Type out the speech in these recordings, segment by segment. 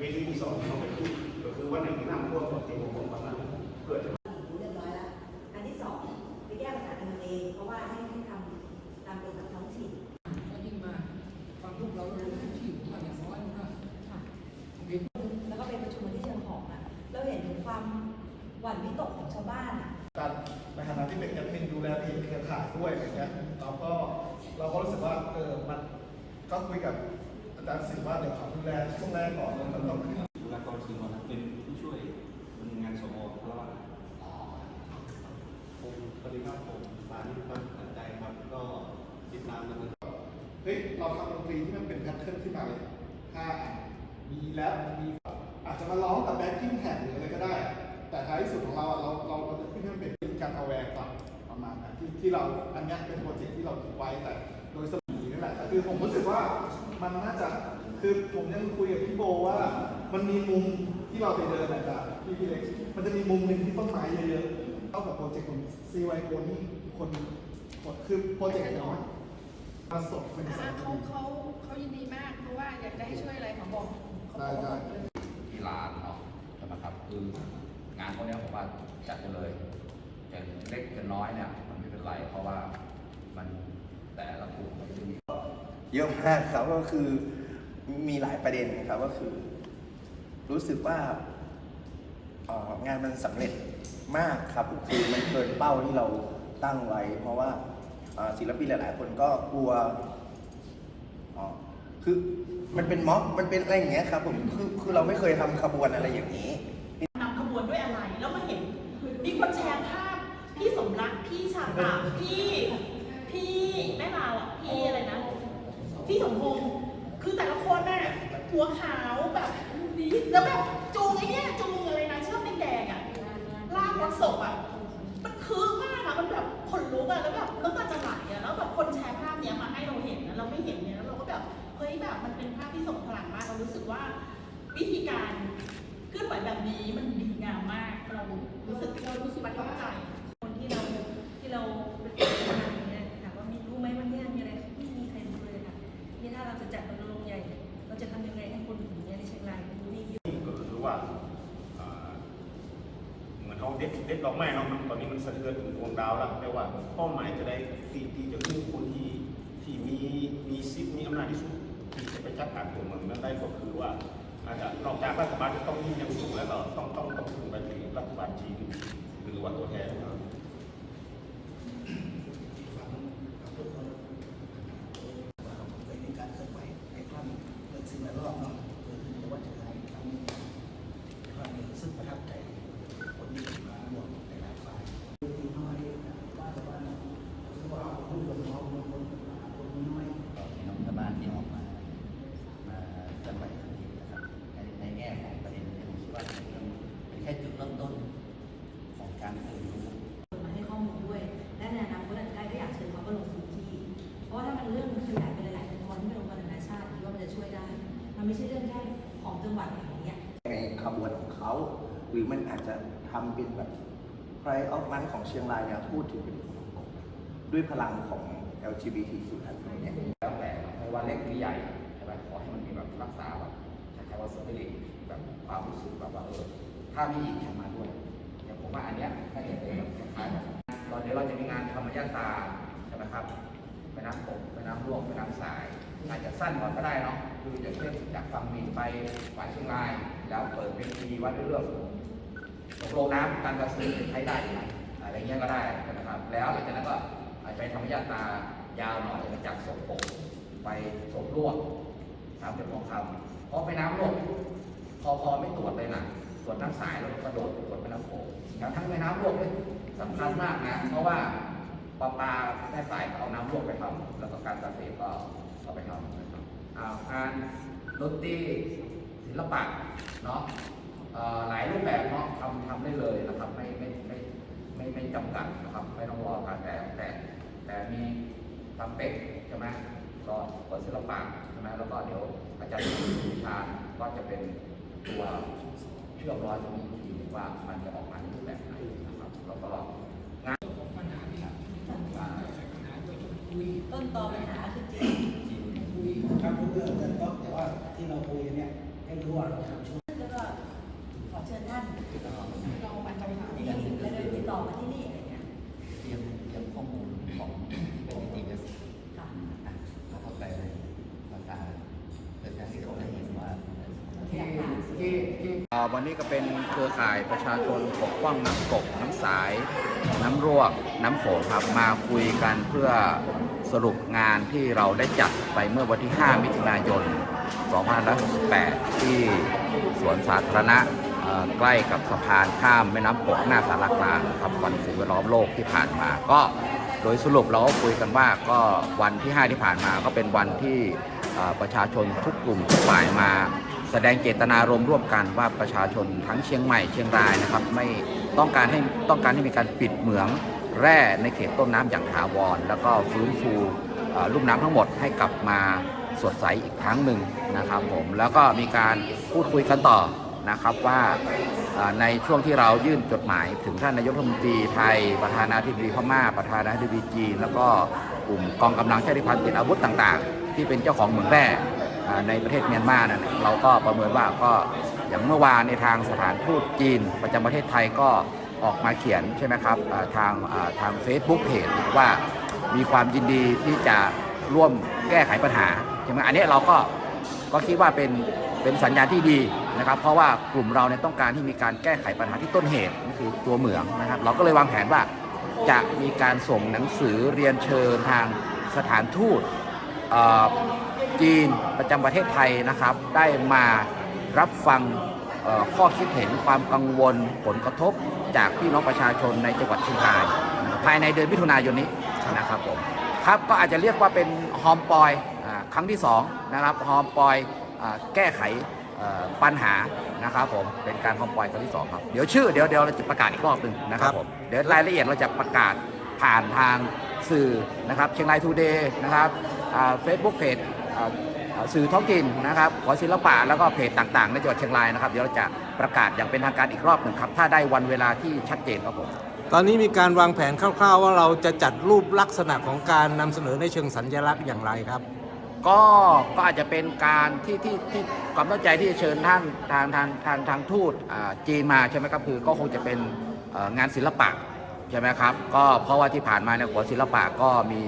เวทีที่สองเขาไปพูดก็คือวันไหนที่น้ำท่วมปกติผมประมาณเกิดจะเรียบร้อยแล้ว อันที่สองไปแก้ปัญหากันเองเพราะว่าให้ให้ทำตามตัวกับท้องถิ่นก็ยิ่งมาฟังพวกเราลงที่ที่ว่าอย่างน้อยมันก็ค่ะเห็นแล้วก็ไปประชุมที่เชียงของอะเราเห็นถึงความหวั่นวิตกของชาวบ้านอะการในฐานะที่เป็นแอดมินดูแลเพจเครือข่ายด้วยอะไรเงี้ยเราก็เราก็รู้สึกว่าเออมันก็คุยกับ อาจารย์สิงห์ว่าเดี๋ยวขอดูแลช่วงแรกก่อนแล้วมันต้องขึ้นบุคลากรสื่อมวลชนเป็นผู้ช่วยเนินงานสมเพราะว่าผมปริมาผมสาธิตความสนใจครับก็ติดตามมาเลยเฮ้ยเราทำดนตรีที่มันเป็นแพทเทิร์นขึ้นมาเลยห้าอันมีแรปมีอาจจะมาร้องกับแบ็คกิ้งแท็กหรืออะไรก็ได้ แต่ท้ายที่สุดของเราอะเราเราเราจะขึ้นให้มันเป็นการเอาแวร์ก่อนประมาณนั้นที่ที่เราอันนี้เป็นโปรเจกต์ที่เราคิดไว้แต่โดยสมีนั่นแหละแต่คือผมรู้สึกว่า มันน่าจะคือผมยังคุยกับพี่โบว่า มันมีมุมที่เราไปเดินอะจากพี่พี่เล็กมันจะมีมุมหนึ่งที่ต้นไม้เยอะๆเข้ากับโปรเจกต์ของซีไวโกนี่คนคนคือโปรเจกต์น้อยมาสดเป็นอ่าสารคเขาดีเขาเขายินดีมากเพราะว่าอยากจะให้ช่วยอะไรเขาบอกเขาได้บอกได้เลยที่ร้านเนาะใช่ไหมครับคืองานพวกเนี้ยผมว่าจัดกันเลยจะเล็กจะน้อยเนี่ยมันไม่เป็นไรเพราะว่ามันแต่ละกลุ่มมันจะมี เยอะมากครับก็คือมีหลายประเด็นครับก็คือ รู้สึกว่าเอ่องานมันสำเร็จมากครับคือมันเกินเป้าที่เราตั้งไว้ เพราะว่าศิลปินหลาย ๆ คนก็กลัวคือมันเป็นม็อบมันเป็นอะไรอย่างเงี้ยครับผมคือคือเราไม่เคยทำขบวนอะไรอย่างนี้นำขบวนด้วยอะไรแล้วมาเห็นมีคนแชร์ภาพพี่สมรักพี่ชาตาพี่แม่ลาวอะ พี่อะไรนะ พี่สมพงษ์คือแต่ละคนน่ะ หัวขาวแบบแล้วแบบจูงไอ้เนี่ยจูงอะไรนะเชือกแดงๆอะลากรถศพอะมันคือมากอะมันแบบขนลุกอะแล้วแบบน้ำตาจะไหลอะแล้วแบบคนแชร์ภาพเนี้ยมาให้เราเห็นนะเราไม่เห็นเนี่ยแล้วเราก็แบบเฮ้ยแบบมันเป็นภาพที่ส่งพลังมากเรารู้สึกว่าวิธีการเคลื่อนไหวแบบนี้มันดีงามมากเรารู้สึกเรารู้สึกประทับใจ ด็ดอกไม้เนาะมันตอนนี้มันสะเทือนถึงดวงดาวแล้วแต่ว่าเป้าหมายจะได้ตีตีจะขึ้นคนที่ที่มีมีซิปมีอำนาจที่สุดที่จะไปจัดการตัวเมืองนั้นได้ก็คือว่าอาจจะนอกจากรัฐบาลจะต้องยิ่งย่งสูงแล้วก็ต้องต้องต้องถึงไปถึงรัฐบาลจีนหรือว่าตัวแทน ใครออฟมันของเชียงรายเนี่ยพูดถึงเป็นด้วยพลังของ LGBT สุดอันนี้แล้วแต่ไม่ว่าเล็กหรือใหญ่ใช่ไหมขอให้มันมีแบบรักษาแบบคล้ายๆว่าสปิริตแบบความรู้สึกแบบว่าเออถ้ามีอีกจะมาด้วยอย่างผมว่าอันเนี้ยถ้าเห็นเลยแบบคล้ายๆตอนเดี๋ยวเราจะมีงานธรรมยาตาใช่ไหมครับไปน้ำตกไปน้ำร่วงไปน้ำสายอาจจะสั้นกว่าก็ได้เนาะคืออย่างเช่นจากฝั่งมีนไปหวายเชียงราย แล้วเปิดเป็นทีวัดด้วยเรื่อง ตกลงน้ำการกระซื้อใช้ได้ไหมอะไรเงี้ยก็ได้นะครับ แล้วหลังจากนั้นก็อาจจะไปธรรมยาตายาวหน่อยจากศพปกไปศพลวกน้ำเป็นทองคำพอไปน้ำลวกพอพอไม่ตรวจเลยนะตรวจน้ำสายแล้วก็กระโดดไปตรวจแม่น้ำโขงทั้งแม่น้ำลวกเลยสำคัญมากนะ เพราะว่าปลาปลาแม่สายเอาน้ำลวกไปทำแล้วก็การเกษตรก็เอาไปทำนะครับอ่างานดนตรีศิลปะเนาะ หลายรูปแบบเนาะทำทำได้เลยนะครับ ไม่ไม่ไม่ไม่ไม่จำกัดนะครับ ไม่ต้องรอการแต่แต่แต่มีทำเป็ดใช่ไหมก็เปิดศิลปะใช่ไหมแล้วก็เดี๋ยวอาจารย์วิชาญก็จะเป็นตัวเชื่อมร้อยตรงนี้อีกทีหนึ่งว่ามันจะออกมาในรูปแบบไหนนะครับ แล้วก็ปัญหาที่ว่าปัญหาด้วยคุยต้นตอปัญหาคือจริงคุยครับรู้เรื่องแต่ก็แต่ว่าที่เราคุยเนี่ยให้รู้ว่าเราทำช่วย แล้วก็ขอเชิญท่าน เราปัจจัยค่ะ ที่นี่แล้วเดินติดต่อมาที่นี่อะไรเงี้ย เตรียมเตรียมข้อมูลของที่เป็นนิติวิทยาศาสตร์ ค่ะ อะแล้วก็ไปในภาษาเพื่อให้เขาได้เห็นว่า อ่า วันนี้ก็เป็นเครือข่ายประชาชนปกป้องน้ำกกน้ำสาย น้ำร่วน้ำโขงครับมาคุยกันเพื่อสรุปงานที่เราได้จัดไปเมื่อวันที่ 5 มิถุนายน 2568 ที่สวนสาธารณะใกล้กับสะพานข้ามแม่น้ำกกหน้าสารกลางครับวันสิ่งแวดล้อมโลกที่ผ่านมา ก็โดยสรุปเราก็คุยกันว่าก็วันที่ 5 ที่ผ่านมาก็เป็นวันที่ประชาชนทุกกลุ่มทุกฝ่ายมา แสดงเจตนารมณ์ร่วมกันว่าประชาชนทั้งเชียงใหม่เชียงรายนะครับไม่ต้องการให้ต้องการให้มีการปิดเหมืองแร่ในเขตต้นน้ำอย่างถาวร แล้วก็ฟื้นฟูลุ่มน้ำทั้งหมดให้กลับมาสดใสอีกครั้งหนึ่งนะครับผมแล้วก็มีการพูดคุยกันต่อนะครับว่าในช่วงที่เรายื่นจดหมาย ถึงท่านนายกรัฐมนตรีไทย ประธานาธิบดีพม่า ประธานาธิบดีจีน แล้วก็กลุ่มกองกำลังชาติพันธุ์ติดอาวุธต่าง ๆ ที่เป็นเจ้าของเหมืองแร่ ในประเทศเมียนมานั่นเราก็ประเมินว่าก็อย่างเมื่อวานในทางสถานทูตจีน ประจำประเทศไทยก็ออกมาเขียนใช่ไหมครับทางทาง Facebook เพจว่ามีความยินดีที่จะร่วมแก้ไขปัญหาใช่ไหมอันนี้เราก็ก็คิดว่าเป็นเป็นสัญญาณที่ดีนะครับ เพราะว่ากลุ่มเราเนี่ยต้องการที่มีการแก้ไขปัญหาที่ต้นเหตุนั่นคือตัวเหมืองนะครับ เราก็เลยวางแผนว่าจะมีการส่งหนังสือเรียนเชิญทางสถานทูต จีนประจำประเทศไทยนะครับ ได้มารับฟังเอ่อข้อคิดเห็นความกังวลผลกระทบจากพี่น้องประชาชนในจังหวัดเชียงรายนะครับภายในเดือนมิถุนายนนี้นะครับผมครับก็อาจจะเรียกว่าเป็นฮอมปอยอาครั้งที่2นะครับฮอมปอยอาแก้ไขเอ่อปัญหานะครับผมเป็นการฮอมปอยครั้งที่สองครับเดี๋ยวชื่อเดี๋ยวเดี๋ยวเราจะประกาศอีกรอบหนึ่งนะครับผมเดี๋ยวรายละเอียดเราจะประกาศผ่านทางสื่อนะครับเชียงรายทูเดย์นะครับเฟซบุ๊กเพจ สื่อท้องถิ่นนะครับขอศิลปะแล้วก็เพจต่างๆ ในจังหวัดเชียงรายนะครับเดี๋ยวเราจะประกาศอย่างเป็นทางการอีกรอบหนึ่งครับ ถ้าได้วันเวลาที่ชัดเจนครับผมตอนนี้มีการวางแผนคร่าว ๆ ว่าเราจะจัดรูปลักษณะของการนำเสนอในเชิงสัญลักษณ์อย่างไรครับ ก็ก็อาจจะเป็นการที่ที่ที่ความตั้งใจที่จะเชิญท่านทางทางทางทางทูตอ่าจีนมาใช่ไหมครับคือก็คงจะเป็นเอ่องานศิลปะใช่ไหมครับก็เพราะว่าที่ผ่านมาเนี่ยหัวศิลปะก็มี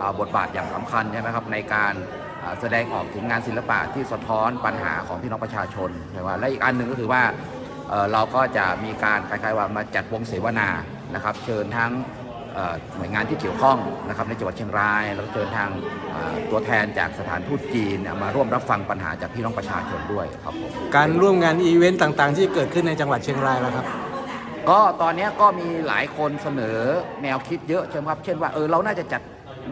อ่าบทบาทอย่างสำคัญใช่ไหมครับในการอ่า แสดงออกถึงงานศิลปะที่สะท้อนปัญหาของพี่น้องประชาชนใช่ไหมและอีกอันหนึ่งก็คือว่าเอ่อเราก็จะมีการคล้ายๆว่ามาจัดวงเสวนานะครับ เชิญทั้งเอ่อหน่วยงานที่เกี่ยวข้องนะครับในจังหวัดเชียงราย แล้วก็เชิญทางเอ่อตัวแทนจากสถานทูตจีนเนี่ยมาร่วมรับฟังปัญหาจากพี่น้องประชาชนด้วยครับผมการร่วมงานอีเวนต์ต่างๆ ที่เกิดขึ้นในจังหวัดเชียงรายแล้วครับ ก็ตอนเนี้ยก็มีหลายคนเสนอแนวคิดเยอะใช่ไหมครับ เช่นว่าเออเราน่าจะจัด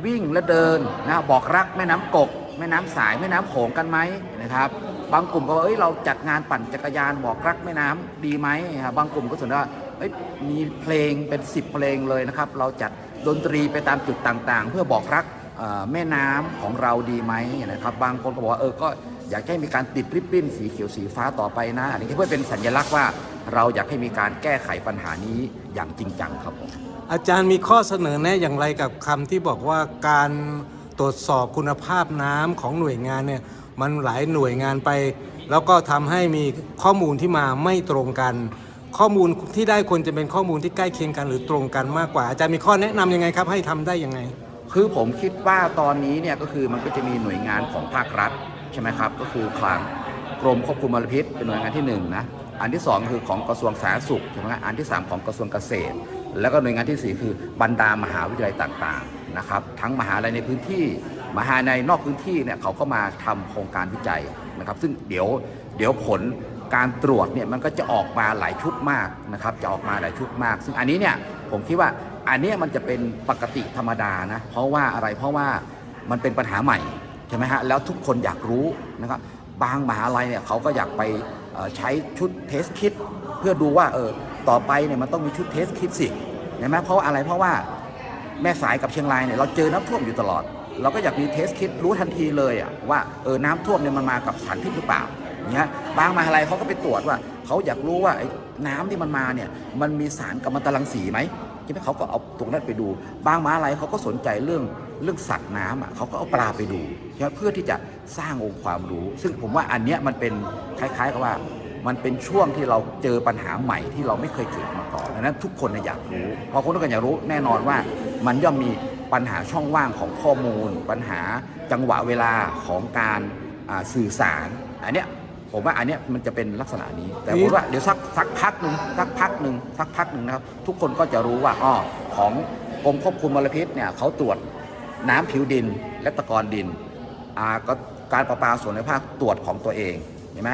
วิ่งและเดินนะบอกรักแม่น้ำกก แม่น้ำสายแม่น้ำโขงกันไหมนะครับ บางกลุ่มก็ว่าเอ้ยเราจัดงานปั่นจักรยานบอกรักแม่น้ำดีไหมครับบางกลุ่มก็สนอว่าเอ้ยมีเพลงเป็น 10 เพลงเลยนะครับ เราจัดดนตรีไปตามจุดต่างๆ เพื่อบอกรักแม่น้ำของเราดีไหมนะครับ บางคนก็บอกว่าเออก็อยากให้มีการติดริบบิ้นสีเขียวสีฟ้าต่อไปนะอันนี้เพื่อเป็นสัญลักษณ์ว่าเราอยากให้มีการแก้ไขปัญหานี้อย่างจริงจังครับผมอาจารย์มีข้อเสนอแนะอย่างไรกับคำที่บอกว่าการ ตรวจสอบคุณภาพน้ำของหน่วยงานเนี่ยมันหลายหน่วยงานไป แล้วก็ทำให้มีข้อมูลที่มาไม่ตรงกัน ข้อมูลที่ได้ควรจะเป็นข้อมูลที่ใกล้เคียงกันหรือตรงกันมากกว่าอาจารย์มีข้อแนะนำยังไงครับให้ทำได้ยังไง คือผมคิดว่าตอนนี้เนี่ยก็คือมันก็จะมีหน่วยงานของภาครัฐใช่ไหมครับก็คือคลังกรมควบคุมมลพิษเป็นหน่วยงานที่หนึ่งนะอันที่สองคือของกระทรวงสาธารณสุขใช่ไหมครับอันที่สามของกระทรวงเกษตร แล้วก็หน่วยงานที่สี่คือบรรดามหาวิทยาลัยต่างๆ นะครับทั้งมหาลัยในพื้นที่ มหาลัยนอกพื้นที่เนี่ยเขาก็มาทำโครงการวิจัยนะครับ ซึ่งเดี๋ยวเดี๋ยวผลการตรวจเนี่ยมันก็จะออกมาหลายชุดมากนะครับจะออกมาหลายชุดมาก ซึ่งอันนี้เนี่ยผมคิดว่าอันนี้มันจะเป็นปกติธรรมดานะเพราะว่าอะไรเพราะว่ามันเป็นปัญหาใหม่ใช่ไหมฮะแล้วทุกคนอยากรู้นะครับบางมหาลัยเนี่ยเขาก็อยากไปใช้ชุดเทสคิดเพื่อดูว่าเออต่อไปเนี่ยมันต้องมีชุดเทสคิดสิเห็นไหมเพราะาอะไรเพราะว่า แม่สายกับเชียงรายเนี่ยเราเจอน้ำท่วมอยู่ตลอด เราก็อยากมีเทสคิดรู้ทันทีเลยอะว่าเออน้ำท่วมเนี่ยมันมากับสารพิษหรือเปล่าอย่างเงี้ยบางมหาลัยเขาก็ไปตรวจว่าเขาอยากรู้ว่าไอ้น้ำที่มันมาเนี่ยมันมีสารกัมมันตรังสีไหมใช่ไหมเขาก็เอาตรงนั้นไปดู บางมหาลัยเขาก็สนใจเรื่องเรื่องสัตว์น้ำอะเขาก็เอาปลาไปดูใช่ไหมเพื่อที่จะสร้างองค์ความรู้ ซึ่งผมว่าอันเนี้ยมันเป็นคล้ายๆกับว่ามันเป็นช่วงที่เราเจอปัญหาใหม่ที่เราไม่เคยเจอมาก่อนดังนั้นทุกคนน่ะอยากรู้ พอคนทุกคนอยากรู้แน่นอนว่า มันย่อมมีปัญหาช่องว่างของข้อมูล ปัญหาจังหวะเวลาของการสื่อสาร อันเนี้ยผมว่าอันเนี้ยมันจะเป็นลักษณะนี้ แต่ผมว่าเดี๋ยวสักสักพักหนึ่งสักพักหนึ่งสักพักหนึ่งนะครับ ทุกคนก็จะรู้ว่าอ๋อของกรมควบคุมมลพิษเนี่ยเขาตรวจน้ำผิวดินและตะกอนดินอ่าก็การประปาส่วนในภาคตรวจของตัวเองเห็นไหม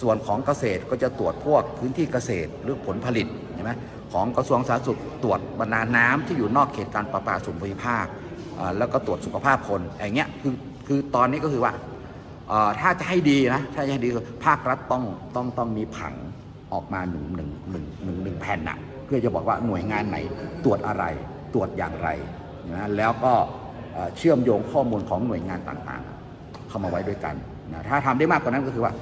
ส่วนของเกษตรก็จะตรวจพวกพื้นที่เกษตรหรือผลผลิตเห็นไหมของกระทรวงสาธารณสุขตรวจบรรดาน้ำที่อยู่นอกเขตการประปาส่วนภูมิภาคแล้วก็ตรวจสุขภาพคนอย่างเงี้ยคือคือตอนนี้ก็คือว่าถ้าจะให้ดีนะถ้าจะให้ดีภาครัฐต้องต้องต้องมีผังออกมาหนึ่งหนึ่งหนึ่งหนึ่งหนึ่งแผ่นนะเพื่อจะบอกว่าหน่วยงานไหนตรวจอะไรตรวจอย่างไรนะแล้วก็เชื่อมโยงข้อมูลของหน่วยงานต่างๆ เข้ามาไว้ด้วยกันนะถ้าทำได้มากกว่านั้นก็คือว่า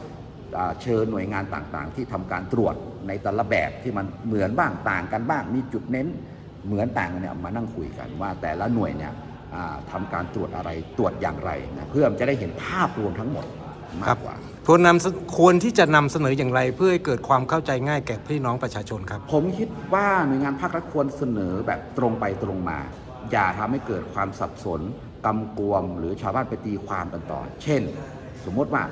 เชิญหน่วยงานต่างๆ ที่ทำการตรวจในแต่ละแบบที่มันเหมือนบ้างต่างกันบ้าง มีจุดเน้นเหมือนต่างกันเนี่ยมานั่งคุยกันว่าแต่ละหน่วยเนี่ยอ่าทำการตรวจอะไรตรวจอย่างไรนะเพื่อมันจะได้เห็นภาพรวมทั้งหมดมากกว่าควรนำเสควรที่จะนำเสนออย่างไร เพื่อให้เกิดความเข้าใจง่ายแก่พี่น้องประชาชนครับ ผมคิดว่าหน่วยงานภาครัฐควรเสนอแบบตรงไปตรงมา อย่าทำให้เกิดความสับสนกำกวมหรือชาวบ้านไปตีความกันต่อ เช่น สมมติว่า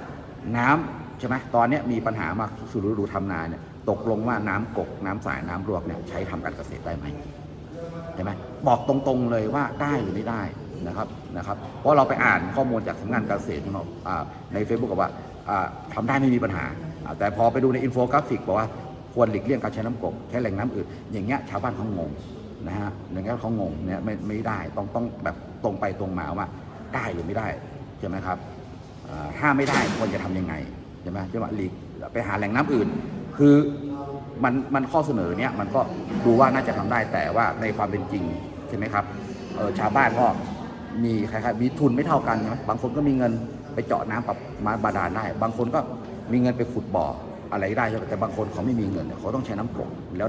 น้ำใช่ไหมตอนนี้มีปัญหามาสู่ฤดูทำนาเนี่ยตกลงว่าน้ำกกน้ำสายน้ำรวกเนี่ยใช้ทำการเกษตรได้ไหมใช่ไหมบอกตรงๆเลยว่าได้หรือไม่ได้นะครับนะครับ เพราะเราไปอ่านข้อมูลจากสำนักงานเกษตรที่เราใน Facebook บอกว่าอ่าทำได้ไม่มีปัญหา แต่พอไปดูในอินโฟกราฟิกบอกว่าควรหลีกเลี่ยงการใช้น้ำกกใช้แหล่งน้ำอื่น อย่างเงี้ยชาวบ้านเขางงนะฮะอย่างเงี้ยเขางงเนี่ยไม่ไม่ได้ต้องต้องแบบตรงไปตรงมาว่าได้หรือไม่ได้ใช่ไหมครับถ้าไม่ได้ควรจะทำยังไง ใช่ไหมใช่ไหมหลีกไปหาแหล่งน้ำอื่น คือมันมันข้อเสนอเนี้ยมันก็ดูว่าน่าจะทำได้แต่ว่าในความเป็นจริงใช่ไหมครับเออชาวบ้านก็มีคล้ายๆมีทุนไม่เท่ากันใช่ไหมบางคนก็มีเงินไปเจาะน้ำปรับมาบาดาลได้ บางคนก็มีเงินไปขุดบ่ออะไรได้ใช่ไหมแต่บางคนเขาไม่มีเงินเขาต้องใช้น้ำกรดแล้ว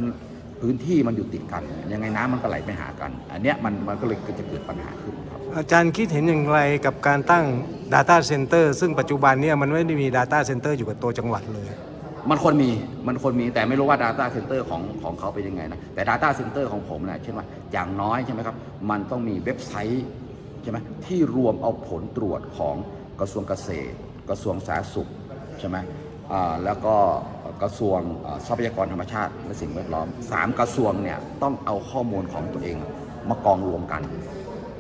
พื้นที่มันอยู่ติดกัน ยังไงน้ำมันก็ไหลไปหากัน อันเนี้ยมันมันก็เลยจะเกิดปัญหาขึ้น อาจารย์คิดเห็นอย่างไรกับการตั้ง Data Center ซึ่งปัจจุบันเนี่ยมันไม่ได้มี Data Center อยู่กับตัวจังหวัดเลย มันควรมี มันควรมีแต่ไม่รู้ว่า Data Center ของของเขาเป็นยังไงนะ แต่ Data Center ของผมนี่ยเช่นว่าอย่างน้อยใช่ไหมครับ มันต้องมีเว็บไซต์ใช่ไหมที่รวมเอาผลตรวจของกระทรวงเกษตร กระทรวงสาธารณสุขใช่ไหมแล้วก็กระทรวงทรัพยากรธรรมชาติและสิ่งแวดล้อมสามกระทรวงเนี่ยต้องเอาข้อมูลของตัวเองมากองรวมกัน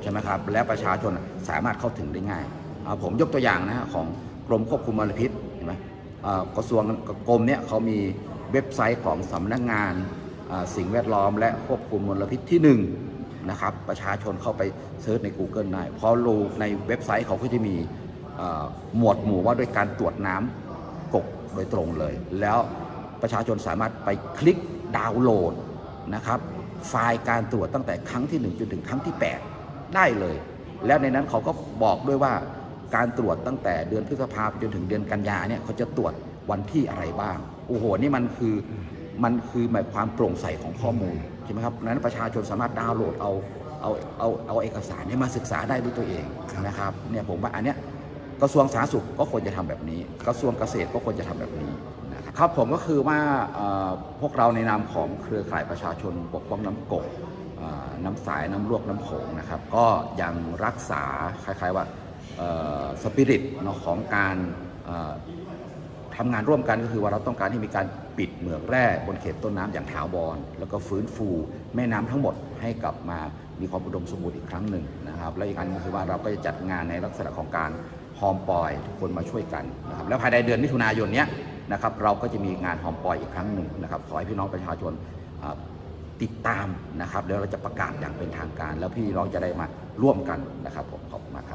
ใช่ไหมครับ และประชาชนสามารถเข้าถึงได้ง่าย ผมยกตัวอย่างนะของกรมควบคุมมลพิษเห็นไหมกระทรวงกรมเนี่ยเขามีเว็บไซต์ของสำนักงานสิ่งแวดล้อม และควบคุมมลพิษที่หนึ่งนะครับ ประชาชนเข้าไปเซิร์ชใน Google ได้เพราะรูในเว็บไซต์เขาก็จะมีหมวดหมู่ว่าด้วยการตรวจน้ำกกโดยตรงเลย แล้วประชาชนสามารถไปคลิกดาวน์โหลดนะครับไฟล์การตรวจตั้งแต่ครั้งที่ 1จนถึงครั้งที่ 8 ได้เลย แล้วในนั้นเขาก็บอกด้วยว่าการตรวจตั้งแต่เดือนพฤษภาคมจนถึงเดือนกันยาเนี่ยเขาจะตรวจวันที่อะไรบ้างโอ้โหนี่มันคือมันคือหมายความโปร่งใสของข้อมูลใช่ไหมครับนั้นประชาชนสามารถดาวน์โหลดเอาเอาเอาเอาเอกสารให้มาศึกษาได้ด้วยตัวเองนะครับเนี่ยผมว่าอันเนี้ยกระทรวงสาธารณสุขก็ควรจะทำแบบนี้ กระทรวงเกษตรก็ควรจะทำแบบนี้นะครับผมก็คือว่าพวกเราในนามของเครือข่ายประชาชนปกป้องน้ำกก น้ำสายน้ำลวกน้ำโขงนะครับ ก็ยังรักษาคล้ายๆว่าสปิริตเนาะของการทำงานร่วมกันก็คือว่าเราต้องการให้มีการปิดเหมืองแร่บนเขตต้นน้ำอย่างถาวร แล้วก็ฟื้นฟูแม่น้ำทั้งหมดให้กลับมามีความอุดมสมบูรณ์อีกครั้งหนึ่งนะครับ และอีกอันหนึงก็คือว่าเราก็จะจัดงานในลักษณะของการฮอมปอยทุกคนมาช่วยกันนะครับแล้วภายในเดือนมิถุนายนนี้นะครับเราก็จะมีงานฮอมปอยอีกครั้งหนึ่งนะครับขอให้พี่น้องประชาชน ติดตามนะครับเดี๋ยวเราจะประกาศอย่างเป็นทางการ แล้วพี่น้องจะได้มาร่วมกันนะครับผมขอบคุณมากครับ